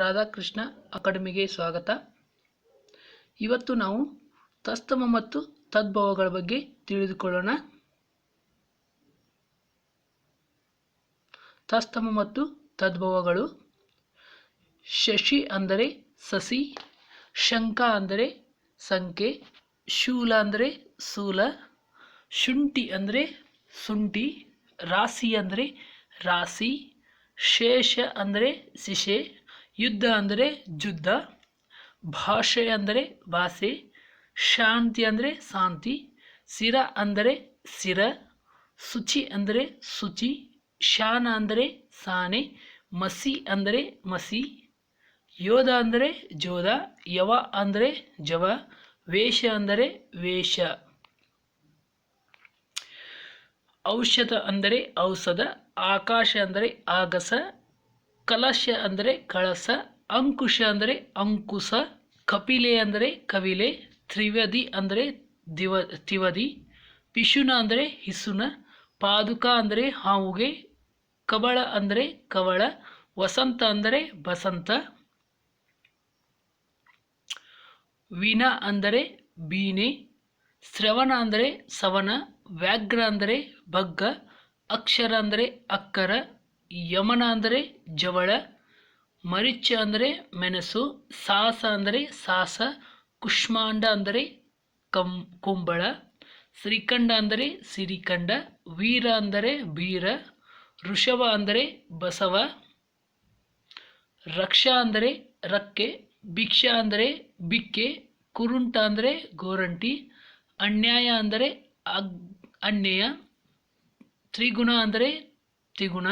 ರಾಧಾಕೃಷ್ಣ ಅಕಾಡೆಮಿಗೆ ಸ್ವಾಗತ. ಇವತ್ತು ನಾವು ತಸ್ತಮ ಮತ್ತು ತದ್ಭವಗಳ ಬಗ್ಗೆ ತಿಳಿದುಕೊಳ್ಳೋಣ. ತಸ್ತಮ ಮತ್ತು ತದ್ಭವಗಳು ಶಶಿ ಅಂದರೆ ಸಸಿ ಶಂಕ ಅಂದರೆ ಸಂಖ್ಯೆ ಶೂಲ ಅಂದರೆ ಸೂಲ, ಶುಂಠಿ ಅಂದರೆ ಶುಂಠಿ, ರಾಶಿ ಅಂದರೆ ರಾಶಿ, ಶೇಷ ಅಂದರೆ ಸಿಶೆ ಯುದ್ಧ ಅಂದರೆ ಜುದ್ಧ ಭಾಷೆ ಅಂದರೆ ಭಾಷೆ, ಶಾಂತಿ ಅಂದರೆ ಶಾಂತಿ, ಸಿರ ಅಂದರೆ ಸಿರ, ಶುಚಿ ಅಂದರೆ ಶುಚಿ, ಶಾನ ಅಂದರೆ ಸಾನೆ ಮಸಿ ಅಂದರೆ ಮಸಿ, ಯೋಧ ಅಂದರೆ ಜೋಧ ಯವ ಅಂದರೆ ಜವ ವೇಷ ಅಂದರೆ ವೇಷ. ಔಷಧ ಅಂದರೆ ಔಷಧ, ಆಕಾಶ ಅಂದರೆ ಆಗಸ ಕಲಶ ಅಂದರೆ ಕಳಸ, ಅಂಕುಶ ಅಂದರೆ ಅಂಕುಶ ಕಪಿಲೆ ಅಂದರೆ ಕವಿಲೆ, ತ್ರಿವದಿ ಅಂದರೆ ದಿವ, ತಿವದಿ, ಪಿಶುನ ಅಂದರೆ ಹಿಸುನ, ಪಾದುಕ ಅಂದರೆ ಹಾವುಗೆ, ಕಬಳ ಅಂದರೆ ಕವಳ, ವಸಂತ ಅಂದರೆ ಬಸಂತ ವಿನ ಅಂದರೆ ಬೀನೆ ಶ್ರವಣ ಅಂದರೆ ಸವನ ವ್ಯಾಘ್ರ ಅಂದರೆ ಬಗ್ಗ, ಅಕ್ಷರ ಅಂದರೆ ಅಕ್ಕರ ಯಮನ ಅಂದರೆ ಜವಳ, ಮರಿಚ ಅಂದರೆ ಮೆಣಸು, ಸಾಸ ಅಂದರೆ ಸಾಸ, ಕುಷ್ಮಾಂಡ ಅಂದರೆ ಕಂ, ಕುಂಬಳ, ಶ್ರೀಖಂಡ ಅಂದರೆ ಸಿರಿಖಂಡ ವೀರ ಅಂದರೆ ಬೀರ ಋಷಭ ಅಂದರೆ ಬಸವ, ರಕ್ಷಾ ಅಂದರೆ ರಕ್ಕೆ, ಭಿಕ್ಷಾ ಅಂದರೆ ಬಿಕ್ಕೆ ಕುರುಂಟ ಅಂದರೆ ಗೋರಂಟಿ, ಅನ್ಯಾಯ ಅಂದರೆ ಅಗ್, ಅನ್ಯಾಯ, ತ್ರಿಗುಣ ಅಂದರೆ ತ್ರಿಗುಣ.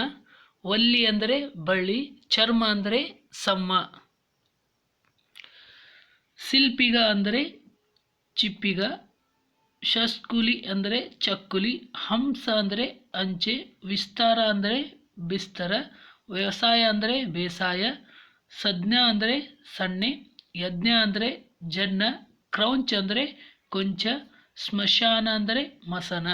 ವಲ್ಲಿ ಅಂದರೆ ಬಳ್ಳಿ, ಚರ್ಮ ಅಂದರೆ ಸಮ್ಮ. ಶಿಲ್ಪಿಗ ಅಂದರೆ ಚಿಪ್ಪಿಗ ಶಸ್ಕುಲಿ ಅಂದರೆ ಚಕ್ಕುಲಿ, ಹಂಸ ಅಂದರೆ ಅಂಚೆ, ವಿಸ್ತಾರ ಅಂದರೆ ಬಿಸ್ತರ, ವ್ಯವಸಾಯ ಅಂದರೆ ಬೇಸಾಯ, ಸಜ್ಞ ಅಂದರೆ ಸಣ್ಣೆ, ಯಜ್ಞ ಅಂದರೆ ಜನ್ನ, ಕ್ರೌಂಚ್ ಅಂದರೆ ಕೊಂಚ, ಸ್ಮಶಾನ ಅಂದರೆ ಮಸನ.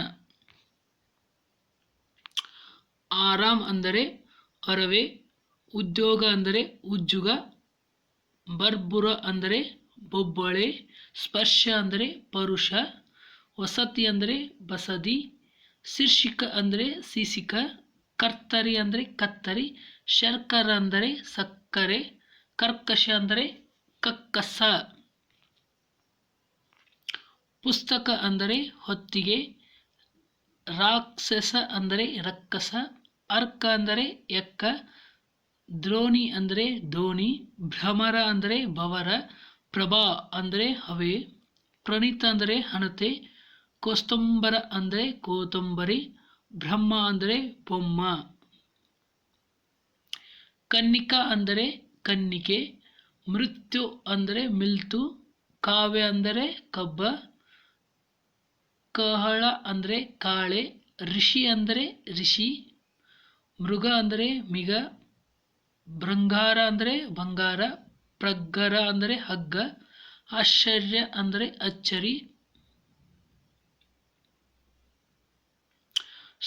ಆರಾಮ್ ಅಂದರೆ ಅರವೆ, ಉದ್ಯೋಗ ಅಂದರೆ ಉಜ್ಜುಗ, ಬರ್ಬುರ ಅಂದರೆ ಬೊಬ್ಬಳೆ, ಸ್ಪರ್ಶ ಅಂದರೆ ಪರುಷ, ವಸತಿ ಅಂದರೆ ಬಸದಿ, ಶೀರ್ಷಿಕ ಅಂದರೆ ಸೀಸಿಕ ಕರ್ತರಿ ಅಂದರೆ ಕತ್ತರಿ, ಶರ್ಕರ ಅಂದರೆ ಸಕ್ಕರೆ, ಕರ್ಕಶ ಅಂದರೆ ಕಕ್ಕಸ. ಪುಸ್ತಕ ಅಂದರೆ ಹೊತ್ತಿಗೆ ರಾಕ್ಷಸ ಅಂದರೆ ರಕ್ಕಸ, ಅರ್ಕ ಅಂದರೆ ಎಕ್ಕ ದ್ರೋಣಿ ಅಂದರೆ ದೋಣಿ ಭ್ರಮರ ಅಂದರೆ ಭವರ, ಪ್ರಭಾ ಅಂದರೆ ಹವೆ, ಪ್ರಣೀತ ಅಂದರೆ ಹಣತೆ, ಕೋಸ್ತಂಬರ ಅಂದರೆ ಕೋತಂಬರಿ, ಬ್ರಹ್ಮ ಅಂದರೆ ಬೊಮ್ಮ ಕನ್ನಿಕಾ ಅಂದರೆ ಕನ್ನಿಕೆ, ಮೃತ್ಯು ಅಂದರೆ ಮಿಲ್ತು, ಕಾವ್ಯ ಅಂದರೆ ಕಬ್ಬ ಕಹಳ ಅಂದರೆ ಕಾಳೆ, ಋಷಿ ಅಂದರೆ ಋಷಿ, ಮೃಗ ಅಂದರೆ ಮಿಗ, ಭೃಂಗಾರ ಅಂದರೆ ಬಂಗಾರ ಪ್ರಗ್ಗರ ಅಂದರೆ ಹಗ್ಗ, ಆಶ್ಚರ್ಯ ಅಂದರೆ ಅಚ್ಚರಿ,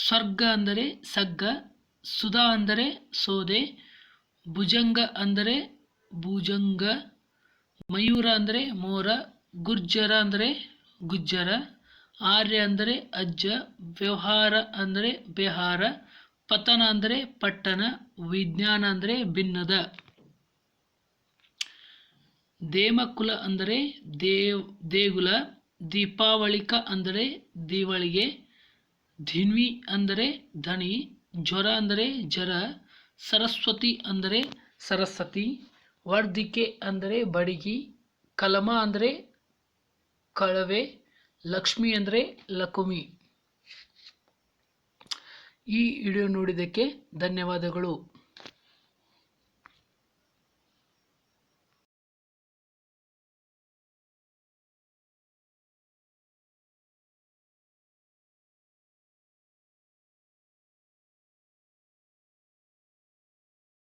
ಸ್ವರ್ಗ ಅಂದರೆ ಸಗ್ಗ, ಸುಧಾ ಅಂದರೆ ಸೋದೆ, ಭುಜಂಗ ಅಂದರೆ ಭುಜಂಗ, ಮಯೂರ ಅಂದರೆ ಮೋರ, ಗುರ್ಜರ ಅಂದರೆ ಗುಜ್ಜರ. ಆರ್ಯ ಅಂದರೆ ಅಜ್ಜ, ವ್ಯವಹಾರ ಅಂದರೆ ಬಿಹಾರ, ಪತನ ಅಂದರೆ ಪಟ್ಟಣ, ವಿಜ್ಞಾನ ಅಂದರೆ ಭಿನ್ನದ. ದೇಮಕುಲ ಅಂದರೆ ದೇವ್, ದೇಗುಲ, ದೀಪಾವಳಿಕ ಅಂದರೆ ದೀವಳಿಗೆ, ಧಿನ್ವಿ ಅಂದರೆ ಧನಿ, ಜ್ವರ ಅಂದರೆ ಜರ ಸರಸ್ವತಿ ಅಂದರೆ ಸರಸ್ವತಿ, ವರ್ಧಿಕೆ ಅಂದರೆ ಬಡಿಗಿ, ಕಲಮ ಅಂದರೆ ಕಳವೆ ಲಕ್ಷ್ಮಿ ಅಂದರೆ ಲಕುಮಿ. ಈ ವಿಡಿಯೋ ನೋಡಿದ್ದಕ್ಕೆ ಧನ್ಯವಾದಗಳು.